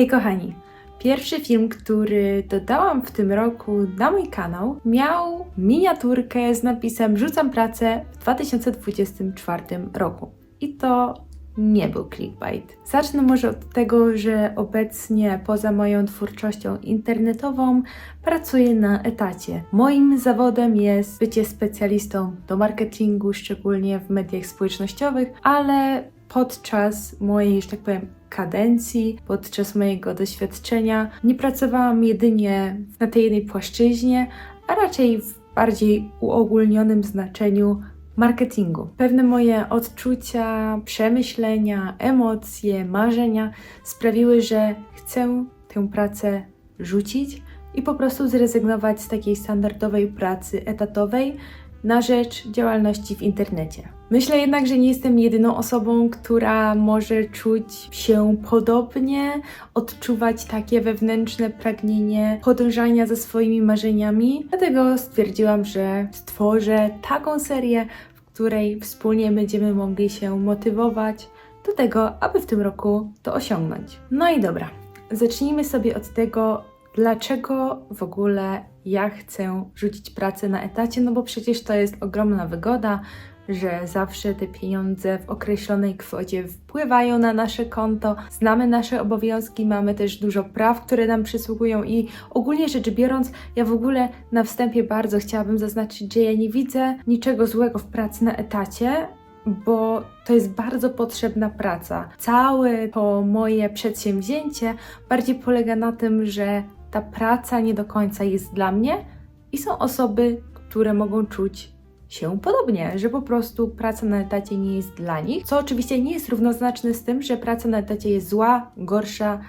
Hej kochani! Pierwszy film, który dodałam w tym roku na mój kanał, miał miniaturkę z napisem Rzucam pracę w 2024 roku. I to nie był clickbait. Zacznę może od tego, że obecnie poza moją twórczością internetową pracuję na etacie. Moim zawodem jest bycie specjalistą do marketingu, szczególnie w mediach społecznościowych, ale podczas mojej, że tak powiem, kadencji, podczas mojego doświadczenia nie pracowałam jedynie na tej jednej płaszczyźnie, a raczej w bardziej uogólnionym znaczeniu marketingu. Pewne moje odczucia, przemyślenia, emocje, marzenia sprawiły, że chcę tę pracę rzucić i po prostu zrezygnować z takiej standardowej pracy etatowej na rzecz działalności w internecie. Myślę jednak, że nie jestem jedyną osobą, która może czuć się podobnie, odczuwać takie wewnętrzne pragnienie podążania za swoimi marzeniami. Dlatego stwierdziłam, że stworzę taką serię, w której wspólnie będziemy mogli się motywować do tego, aby w tym roku to osiągnąć. No i dobra, zacznijmy sobie od tego, dlaczego w ogóle ja chcę rzucić pracę na etacie, no bo przecież to jest ogromna wygoda, że zawsze te pieniądze w określonej kwocie wpływają na nasze konto, znamy nasze obowiązki, mamy też dużo praw, które nam przysługują i ogólnie rzecz biorąc, ja w ogóle na wstępie bardzo chciałabym zaznaczyć, że ja nie widzę niczego złego w pracy na etacie, bo to jest bardzo potrzebna praca. Całe to moje przedsięwzięcie bardziej polega na tym, że ta praca nie do końca jest dla mnie i są osoby, które mogą czuć się podobnie, że po prostu praca na etacie nie jest dla nich, co oczywiście nie jest równoznaczne z tym, że praca na etacie jest zła, gorsza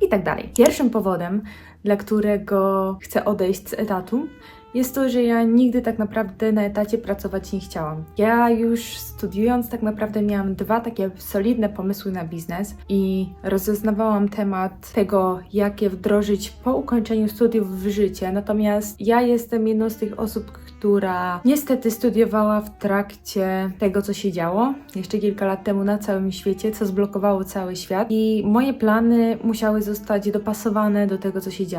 i tak dalej. Pierwszym powodem, dla którego chcę odejść z etatu, jest to, że ja nigdy tak naprawdę na etacie pracować nie chciałam. Ja już studiując tak naprawdę miałam dwa takie solidne pomysły na biznes i rozeznawałam temat tego, jak je wdrożyć po ukończeniu studiów w życie. Natomiast ja jestem jedną z tych osób, która niestety studiowała w trakcie tego, co się działo jeszcze kilka lat temu na całym świecie, co zblokowało cały świat i moje plany musiały zostać dopasowane do tego, co się działo.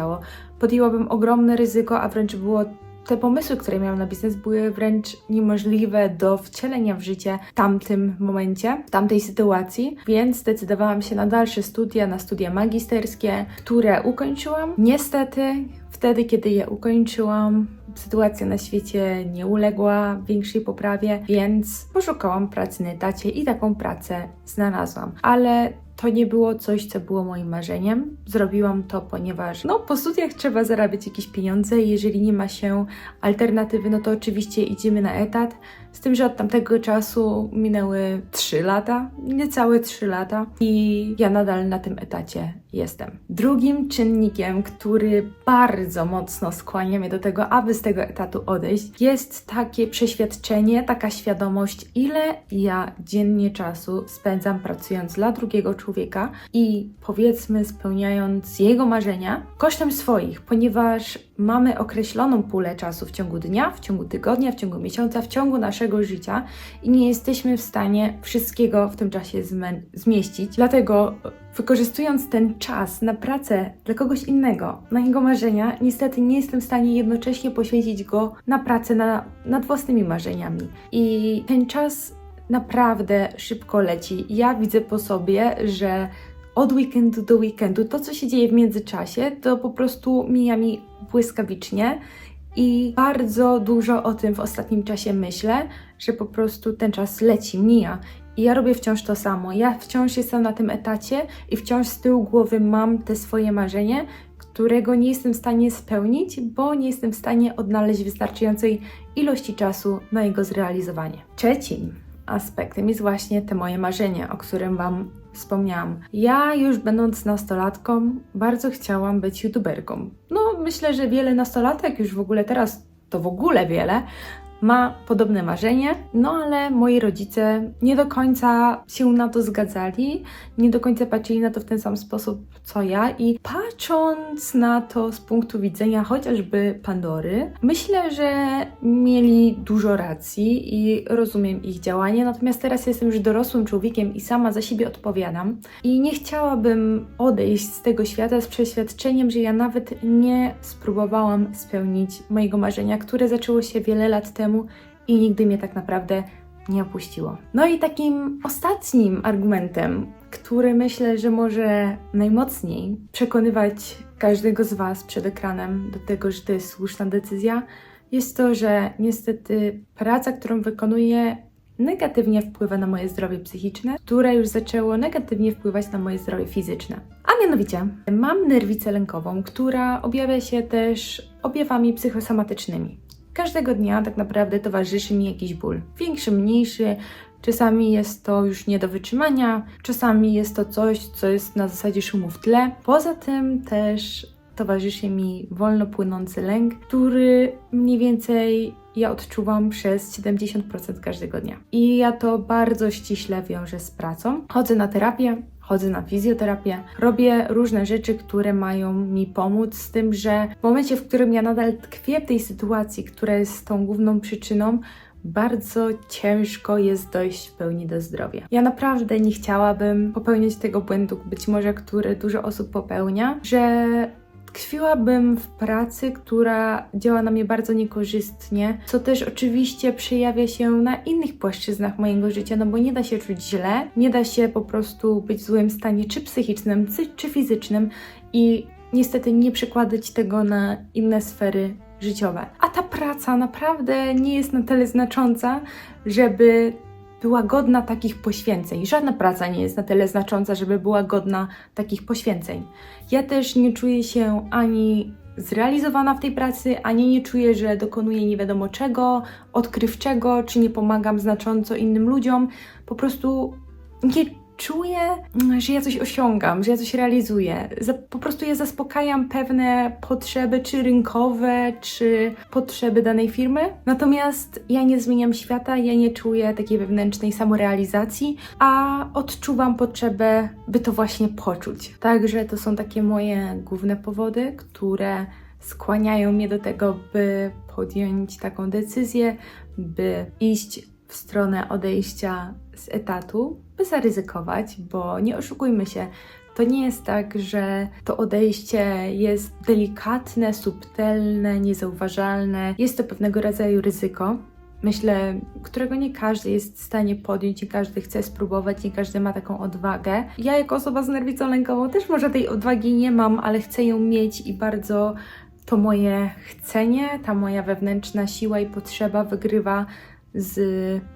Podjęłabym ogromne ryzyko, a wręcz było te pomysły, które miałam na biznes, były wręcz niemożliwe do wcielenia w życie w tamtym momencie, w tamtej sytuacji, więc zdecydowałam się na dalsze studia, na studia magisterskie, które ukończyłam. Niestety, wtedy, kiedy je ukończyłam, sytuacja na świecie nie uległa większej poprawie, więc poszukałam pracy na etacie i taką pracę znalazłam. Ale to nie było coś, co było moim marzeniem. Zrobiłam to, ponieważ no, po studiach trzeba zarabiać jakieś pieniądze. Jeżeli nie ma się alternatywy, no to oczywiście idziemy na etat. Z tym, że od tamtego czasu minęły 3 lata, niecałe 3 lata i ja nadal na tym etacie jestem. Drugim czynnikiem, który bardzo mocno skłania mnie do tego, aby z tego etatu odejść, jest takie przeświadczenie, taka świadomość, ile ja dziennie czasu spędzam pracując dla drugiego człowieka i powiedzmy spełniając jego marzenia kosztem swoich, ponieważ mamy określoną pulę czasu w ciągu dnia, w ciągu tygodnia, w ciągu miesiąca, w ciągu naszego życia i nie jesteśmy w stanie wszystkiego w tym czasie zmieścić. Dlatego wykorzystując ten czas na pracę dla kogoś innego, na jego marzenia, niestety nie jestem w stanie jednocześnie poświęcić go na pracę na, nad własnymi marzeniami. I ten czas naprawdę szybko leci. Ja widzę po sobie, że od weekendu do weekendu to, co się dzieje w międzyczasie, to po prostu mija mi błyskawicznie. I bardzo dużo o tym w ostatnim czasie myślę, że po prostu ten czas leci, mija. I ja robię wciąż to samo. Ja wciąż jestem na tym etacie i wciąż z tyłu głowy mam te swoje marzenie, którego nie jestem w stanie spełnić, bo nie jestem w stanie odnaleźć wystarczającej ilości czasu na jego zrealizowanie. Trzecim aspektem jest właśnie te moje marzenie, o którym Wam wspomniałam. Ja już będąc nastolatką bardzo chciałam być youtuberką. No myślę, że wiele nastolatek już w ogóle teraz to w ogóle wiele, ma podobne marzenie, no ale moi rodzice nie do końca się na to zgadzali, nie do końca patrzyli na to w ten sam sposób co ja i patrząc na to z punktu widzenia chociażby Pandory, myślę, że mieli dużo racji i rozumiem ich działanie, natomiast teraz jestem już dorosłym człowiekiem i sama za siebie odpowiadam i nie chciałabym odejść z tego świata z przeświadczeniem, że ja nawet nie spróbowałam spełnić mojego marzenia, które zaczęło się wiele lat temu i nigdy mnie tak naprawdę nie opuściło. No i takim ostatnim argumentem, który myślę, że może najmocniej przekonywać każdego z Was przed ekranem do tego, że to jest słuszna decyzja, jest to, że niestety praca, którą wykonuję, negatywnie wpływa na moje zdrowie psychiczne, które już zaczęło negatywnie wpływać na moje zdrowie fizyczne. A mianowicie mam nerwicę lękową, która objawia się też objawami psychosomatycznymi. Każdego dnia tak naprawdę towarzyszy mi jakiś ból. Większy, mniejszy, czasami jest to już nie do wytrzymania, czasami jest to coś, co jest na zasadzie szumu w tle. Poza tym też towarzyszy mi wolno płynący lęk, który mniej więcej ja odczuwam przez 70% każdego dnia. I ja to bardzo ściśle wiążę z pracą. Chodzę na terapię, chodzę na fizjoterapię, robię różne rzeczy, które mają mi pomóc, z tym, że w momencie, w którym ja nadal tkwię w tej sytuacji, która jest tą główną przyczyną, bardzo ciężko jest dojść w pełni do zdrowia. Ja naprawdę nie chciałabym popełniać tego błędu, być może który dużo osób popełnia, że tkwiłabym w pracy, która działa na mnie bardzo niekorzystnie, co też oczywiście przejawia się na innych płaszczyznach mojego życia, no bo nie da się czuć źle, nie da się po prostu być w złym stanie, czy psychicznym, czy, fizycznym i niestety nie przekładać tego na inne sfery życiowe. A ta praca naprawdę nie jest na tyle znacząca, żeby była godna takich poświęceń. Żadna praca nie jest na tyle znacząca, żeby była godna takich poświęceń. Ja też nie czuję się ani zrealizowana w tej pracy, ani nie czuję, że dokonuję nie wiadomo czego, odkrywczego, czy nie pomagam znacząco innym ludziom. Po prostu nie czuję, że ja coś osiągam, że ja coś realizuję. Po prostu ja zaspokajam pewne potrzeby, czy rynkowe, czy potrzeby danej firmy. Natomiast ja nie zmieniam świata, ja nie czuję takiej wewnętrznej samorealizacji, a odczuwam potrzebę, by to właśnie poczuć. Także to są takie moje główne powody, które skłaniają mnie do tego, by podjąć taką decyzję, by iść w stronę odejścia z etatu, by zaryzykować, bo nie oszukujmy się, to nie jest tak, że to odejście jest delikatne, subtelne, niezauważalne. Jest to pewnego rodzaju ryzyko. Myślę, którego nie każdy jest w stanie podjąć, nie każdy chce spróbować, nie każdy ma taką odwagę. Ja, jako osoba z nerwicą lękową, też może tej odwagi nie mam, ale chcę ją mieć i bardzo to moje chcenie, ta moja wewnętrzna siła i potrzeba wygrywa z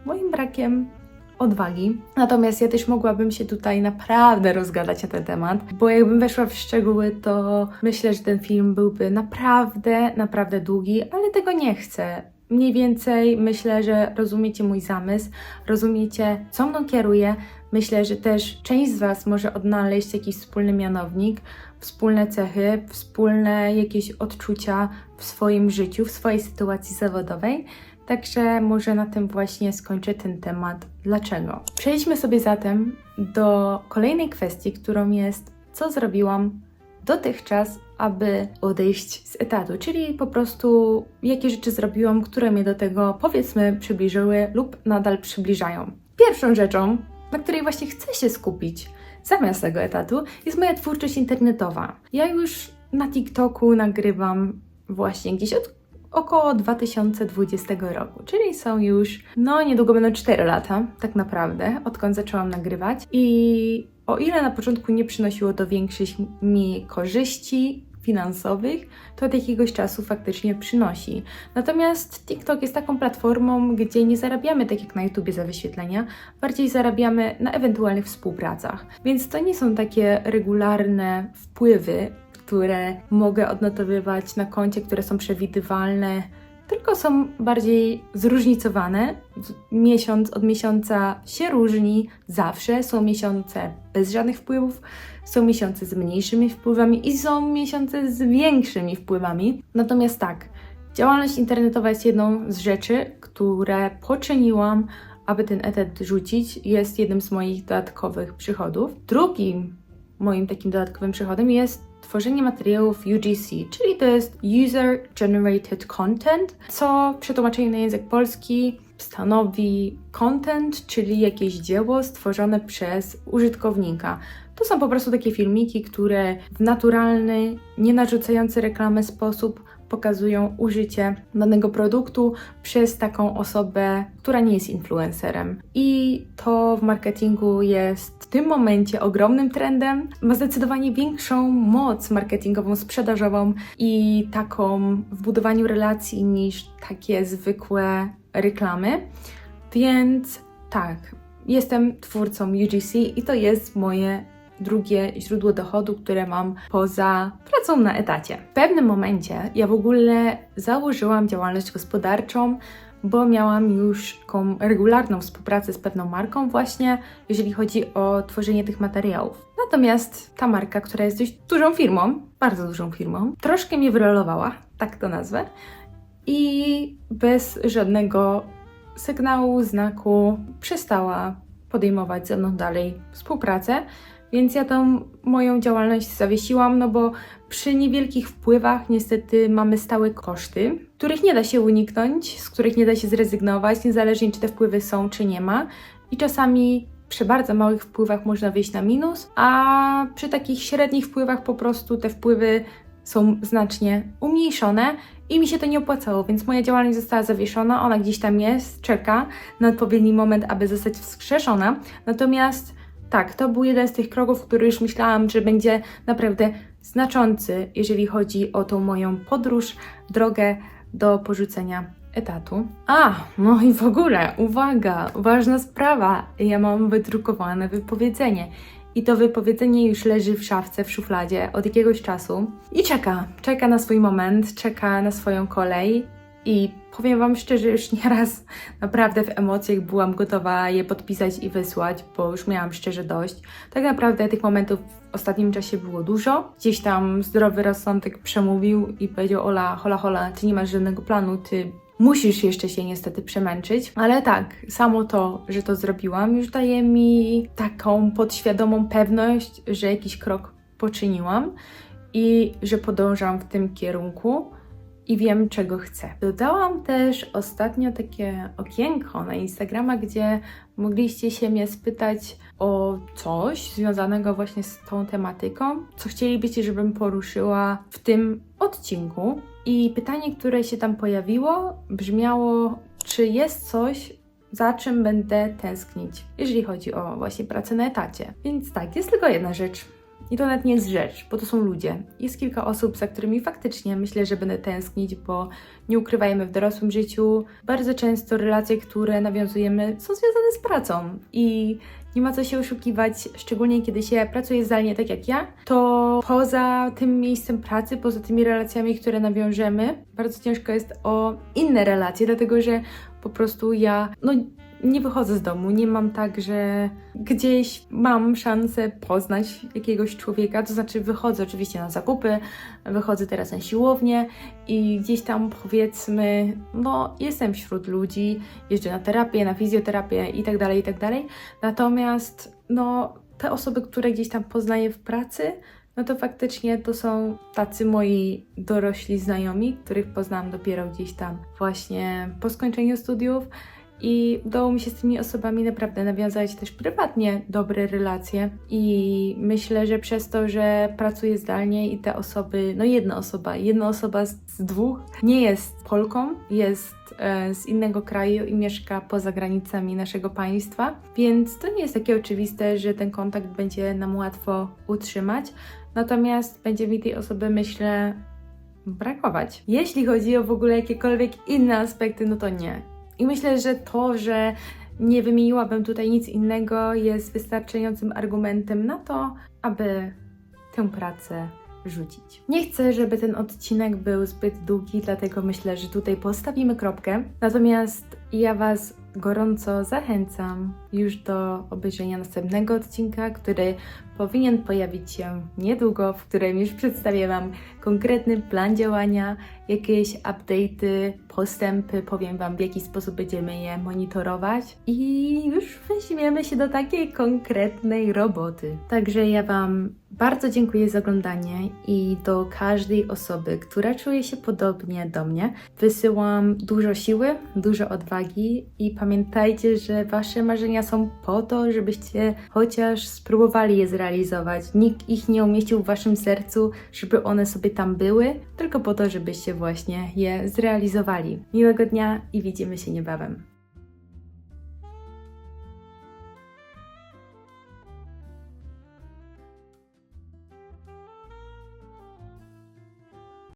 moim brakiem odwagi. Natomiast ja też mogłabym się tutaj naprawdę rozgadać na ten temat, bo jakbym weszła w szczegóły, to myślę, że ten film byłby naprawdę, naprawdę długi, ale tego nie chcę. Mniej więcej myślę, że rozumiecie mój zamysł, rozumiecie, co mną kieruje. Myślę, że też część z Was może odnaleźć jakiś wspólny mianownik, wspólne cechy, wspólne jakieś odczucia w swoim życiu, w swojej sytuacji zawodowej. Także może na tym właśnie skończę ten temat. Dlaczego? Przejdźmy sobie zatem do kolejnej kwestii, którą jest, co zrobiłam dotychczas, aby odejść z etatu, czyli po prostu jakie rzeczy zrobiłam, które mnie do tego powiedzmy przybliżyły lub nadal przybliżają. Pierwszą rzeczą, na której właśnie chcę się skupić zamiast tego etatu, jest moja twórczość internetowa. Ja już na TikToku nagrywam właśnie gdzieś od około 2020 roku, czyli są już, no niedługo będą 4 lata, tak naprawdę, odkąd zaczęłam nagrywać. I o ile na początku nie przynosiło to większych mi korzyści finansowych, to od jakiegoś czasu faktycznie przynosi. Natomiast TikTok jest taką platformą, gdzie nie zarabiamy tak jak na YouTubie za wyświetlenia, bardziej zarabiamy na ewentualnych współpracach. Więc to nie są takie regularne wpływy, które mogę odnotowywać na koncie, które są przewidywalne, tylko są bardziej zróżnicowane. Miesiąc od miesiąca się różni zawsze. Są miesiące bez żadnych wpływów, są miesiące z mniejszymi wpływami i są miesiące z większymi wpływami. Natomiast tak, działalność internetowa jest jedną z rzeczy, które poczyniłam, aby ten etat rzucić, jest jednym z moich dodatkowych przychodów. Drugim moim takim dodatkowym przychodem jest tworzenie materiałów UGC, czyli to jest User Generated Content, co w przetłumaczeniu na język polski stanowi content, czyli jakieś dzieło stworzone przez użytkownika. To są po prostu takie filmiki, które w naturalny, nie narzucający reklamę sposób pokazują użycie danego produktu przez taką osobę, która nie jest influencerem. I to w marketingu jest w tym momencie ogromnym trendem. Ma zdecydowanie większą moc marketingową, sprzedażową i taką w budowaniu relacji niż takie zwykłe reklamy. Więc tak, jestem twórcą UGC i to jest moje drugie źródło dochodu, które mam poza pracą na etacie. W pewnym momencie ja w ogóle założyłam działalność gospodarczą, bo miałam już taką regularną współpracę z pewną marką, właśnie jeżeli chodzi o tworzenie tych materiałów. Natomiast ta marka, która jest dość dużą firmą, bardzo dużą firmą, troszkę mnie wyrolowała, tak to nazwę, i bez żadnego sygnału, znaku przestała podejmować ze mną dalej współpracę. Więc ja tą moją działalność zawiesiłam, no bo przy niewielkich wpływach niestety mamy stałe koszty, których nie da się uniknąć, z których nie da się zrezygnować, niezależnie czy te wpływy są, czy nie ma. I czasami przy bardzo małych wpływach można wyjść na minus, a przy takich średnich wpływach po prostu te wpływy są znacznie umniejszone i mi się to nie opłacało, więc moja działalność została zawieszona, ona gdzieś tam jest, czeka na odpowiedni moment, aby zostać wskrzeszona. Natomiast tak, to był jeden z tych kroków, który już myślałam, że będzie naprawdę znaczący, jeżeli chodzi o tą moją podróż, drogę do porzucenia etatu. A, no i w ogóle, uwaga, ważna sprawa. Ja mam wydrukowane wypowiedzenie. I to wypowiedzenie już leży w szafce, w szufladzie od jakiegoś czasu i czeka. Czeka na swój moment, czeka na swoją kolej. I powiem Wam szczerze, już nieraz naprawdę w emocjach byłam gotowa je podpisać i wysłać, bo już miałam szczerze dość. Tak naprawdę tych momentów w ostatnim czasie było dużo. Gdzieś tam zdrowy rozsądek przemówił i powiedział: Ola, hola, hola, ty nie masz żadnego planu, ty musisz jeszcze się niestety przemęczyć. Ale tak, samo to, że to zrobiłam, już daje mi taką podświadomą pewność, że jakiś krok poczyniłam i że podążam w tym kierunku i wiem, czego chcę. Dodałam też ostatnio takie okienko na Instagrama, gdzie mogliście się mnie spytać o coś związanego właśnie z tą tematyką, co chcielibyście, żebym poruszyła w tym odcinku. I pytanie, które się tam pojawiło, brzmiało: czy jest coś, za czym będę tęsknić, jeżeli chodzi o właśnie pracę na etacie? Więc tak, jest tylko jedna rzecz i to nawet nie jest rzecz, bo to są ludzie. Jest kilka osób, za którymi faktycznie myślę, że będę tęsknić, bo nie ukrywajmy w dorosłym życiu. Bardzo często relacje, które nawiązujemy, są związane z pracą i nie ma co się oszukiwać, szczególnie kiedy się pracuje zdalnie, tak jak ja, to poza tym miejscem pracy, poza tymi relacjami, które nawiążemy, bardzo ciężko jest o inne relacje, dlatego że po prostu ja, no nie wychodzę z domu, nie mam tak, że gdzieś mam szansę poznać jakiegoś człowieka, to znaczy wychodzę oczywiście na zakupy, wychodzę teraz na siłownię i gdzieś tam powiedzmy, no jestem wśród ludzi, jeżdżę na terapię, na fizjoterapię i tak dalej, i tak dalej. Natomiast no te osoby, które gdzieś tam poznaję w pracy, no to faktycznie to są tacy moi dorośli znajomi, których poznałam dopiero gdzieś tam właśnie po skończeniu studiów i udało mi się z tymi osobami naprawdę nawiązać też prywatnie dobre relacje. I myślę, że przez to, że pracuję zdalnie i te osoby, no jedna osoba, jedna osoba z dwóch nie jest Polką, jest e, z innego kraju i mieszka poza granicami naszego państwa, więc to nie jest takie oczywiste, że ten kontakt będzie nam łatwo utrzymać. Natomiast będzie mi tej osoby, myślę, brakować. Jeśli chodzi o w ogóle jakiekolwiek inne aspekty, no to nie i myślę, że to, że nie wymieniłabym tutaj nic innego, jest wystarczającym argumentem na to, aby tę pracę rzucić. Nie chcę, żeby ten odcinek był zbyt długi, dlatego myślę, że tutaj postawimy kropkę. Natomiast ja Was gorąco zachęcam już do obejrzenia następnego odcinka, który powinien pojawić się niedługo, w którym już przedstawię Wam konkretny plan działania, jakieś update'y, postępy, powiem Wam w jaki sposób będziemy je monitorować i już weźmiemy się do takiej konkretnej roboty. Także ja Wam bardzo dziękuję za oglądanie i do każdej osoby, która czuje się podobnie do mnie, wysyłam dużo siły, dużo odwagi i pamiętajcie, że Wasze marzenia są po to, żebyście chociaż spróbowali je zrealizować. Nikt ich nie umieścił w Waszym sercu, żeby one sobie tam były, tylko po to, żebyście właśnie je zrealizowali. Miłego dnia i widzimy się niebawem.